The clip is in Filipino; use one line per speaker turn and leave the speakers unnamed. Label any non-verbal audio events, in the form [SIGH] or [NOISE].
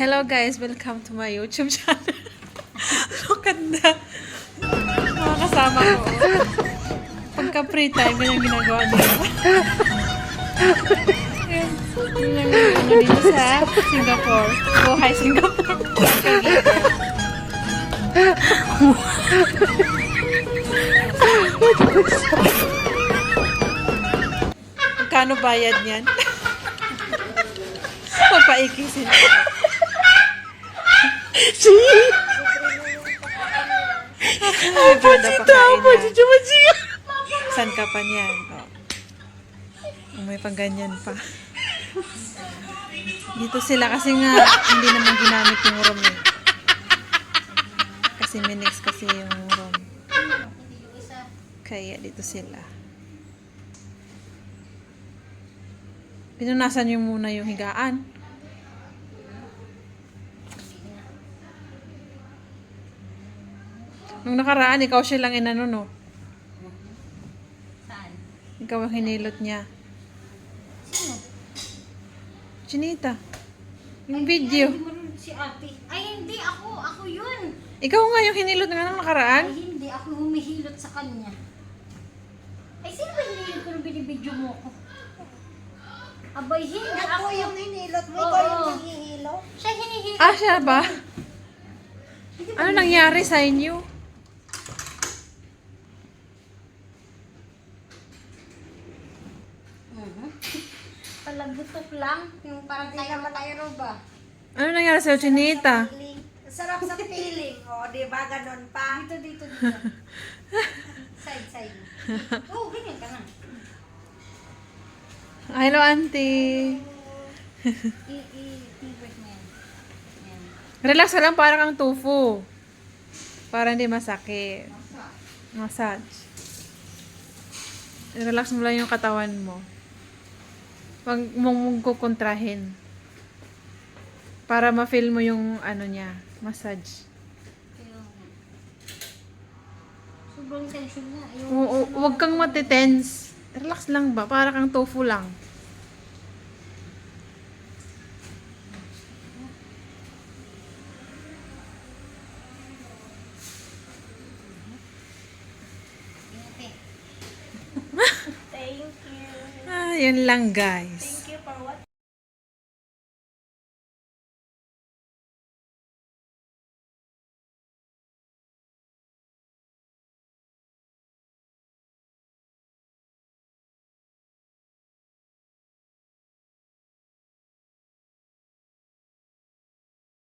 Hello guys, welcome to my YouTube channel. Look at that. Mga kasama ko. Pagka free time, yun ang ginagawa nila. Yun. Yun ang ano dito sa Singapore. Oh, hi Singapore. Magkano bayad niyan? [LAUGHS] Papaiki sila. Ay, Pachita, Pachita, Pachita. San ka pa niyan? Oh. May pang ganyan pa. Dito sila kasi nga hindi naman ginamit yung room eh. Kasi minix kasi yung room. Kaya dito sila. Pinunasan niyo muna yung higaan. Nung nakaraan, ikaw siya lang inano, no?
Saan?
Ikaw ang hinilot niya.
Sino?
Chinita. Yung video.
Ay, hindi mo rin si ate. Ay, hindi. Ako. Ako yun.
Ikaw nga yung hinilot nga nung nakaraan.
Ay, hindi. Ako humihilot sa kanya. Ay, sino ba hinihilot ko nung binibidyo mo ko? Abay, hindi. Ako yung
hinilot mo,
Oo.
ikaw yung naghihilo.
Siya hinihilot.
Ah, siya ba? Ano nangyari sa inyo? [LAUGHS]
Palagutok lang. Yung parang tayo tayo ba?
Ano nangyari sa Chinita?
Feeling. Sarap sa feeling, o, di ba? Ganon pa.
Dito, dito, dito. [LAUGHS] side, side. Oo, [LAUGHS] oh, ganyan ka na.
Hello, auntie.
I, i, i-break mo yan. Yan.
Relax ka lang para kang tofu. Para hindi masakit. Massage. Relax mo lang yung katawan mo. Huwag mong kukontrahin. Para ma-feel mo yung ano niya, massage.
Sobrang tension na. Ayoko
Oo, huwag kang matitense. Relax lang ba? Para kang tofu lang.
Ingat eh.
Thank you.
Ah, yun lang guys.